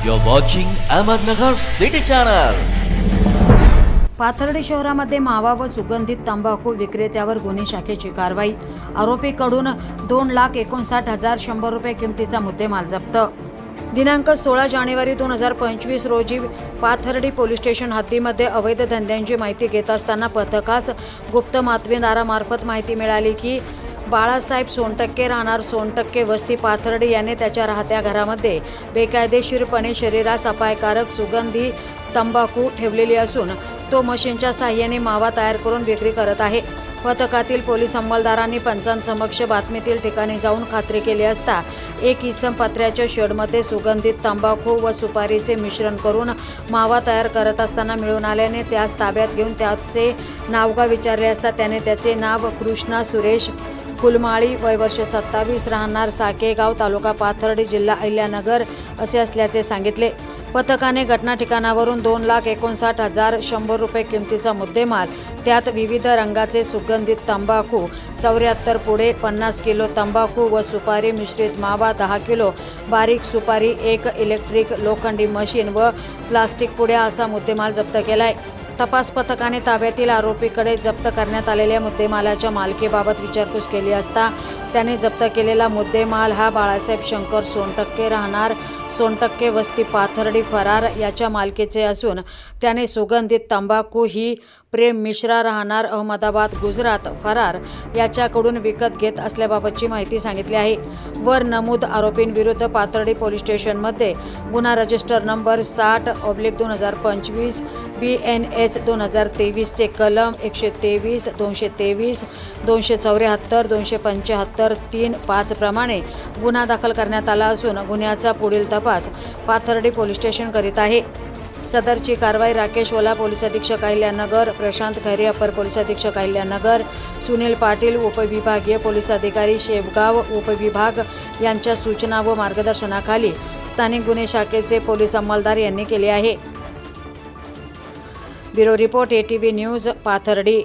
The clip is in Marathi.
You're watching Ahmednagar City Channel. Pathardi शहरामध्ये मावा व सुगंधित तंबाखू विक्रेत्यावर गुन्हे शाखेची कारवाई आरोपीकडून दोन लाख एकोणसाठ हजार शंभर रुपये किमतीचा मुद्देमाल जप्त दिनांक सोळा जानेवारी दोन हजार पंचवीस रोजी पाथर्डी पोलीस स्टेशन हद्दीमध्ये अवैध धंद्यांची माहिती घेत असताना पथकास गुप्त मातमीदारामार्फत माहिती मिळाली की बाळासाहेब सोनटक्के राहणार सोनटक्के वस्ती पाथर्डी याने त्याच्या राहत्या घरामध्ये बेकायदेशीरपणे शरीरास अपायकारक सुगंधी तंबाखू ठेवलेली असून तो मशीनच्या साह्याने मावा तयार करून विक्री करत आहे. पथकातील पोलीस अंमलदारांनी पंचांसमक्ष बातमीतील ठिकाणी जाऊन खात्री केली असता एक इसम पत्र्याच्या शेडमध्ये सुगंधित तंबाखू व सुपारीचे मिश्रण करून मावा तयार करत असताना मिळून आल्याने त्यास ताब्यात घेऊन त्याचे नावगाव विचारले असता त्याने त्याचे नाव कृष्णा सुरेश फुलमाळी वयवर्ष सत्तावीस राहणार साकेगाव तालुका पाथर्डी जिल्हा अहिल्यानगर असे असल्याचे सांगितले. पथकाने घटना ठिकाणावरून दोन लाख एकोणसाठ हजार शंभर रुपये किमतीचा मुद्देमाल त्यात विविध रंगाचे सुगंधित तंबाखू चौऱ्याहत्तर पुढे पन्नास किलो तंबाखू व सुपारी मिश्रित मावा दहा किलो बारीक सुपारी एक इलेक्ट्रिक लोखंडी मशीन व प्लास्टिक पुड्या असा मुद्देमाल जप्त केला आहे तपास पथकाने ताब्यातील आरोपीकडे जप्त करण्यात आलेल्या मुद्देमालाच्या मालकीबाबत विचारपूस केली असता त्याने जप्त केलेला मुद्देमाल हा बाळासाहेब शंकर सोनटक्के राहणार सोनटक्के वस्ती पाथर्डी फरार याच्या मालकीचे असून त्याने सुगंधित तंबाखू ही प्रेम मिश्रा राहणार अहमदाबाद गुजरात फरार याच्याकडून विकत घेत असल्याबाबतची माहिती सांगितली आहे. वर नमूद आरोपींविरुद्ध पाथर्डी पोलीस स्टेशनमध्ये गुन्हा रजिस्टर नंबर साठ ऑब्लिक दोन हजार पंचवीस बी एन एच दोन हजार तेवीसचे कलम एकशे तेवीस दोनशे तेवीस दोनशे चौऱ्याहत्तर दोनशे पंच्याहत्तर तीन पाचप्रमाणे गुन्हा दाखल करण्यात आला असून गुन्ह्याचा पुढील तपास पाथर्डी पोलीस स्टेशन करीत आहे. सदरची कारवाई राकेश ओला पोलीस अधीक्षक अहिल्यानगर प्रशांत खैरे अपर पोलीस अधीक्षक अहिल्यानगर सुनील पाटील उपविभागीय पोलीस अधिकारी शेवगाव उपविभाग यांच्या सूचना व मार्गदर्शनाखाली स्थानिक गुन्हे शाखेचे पोलीस अंमलदार यांनी केले आहे. Bureau report A T news Pathardi.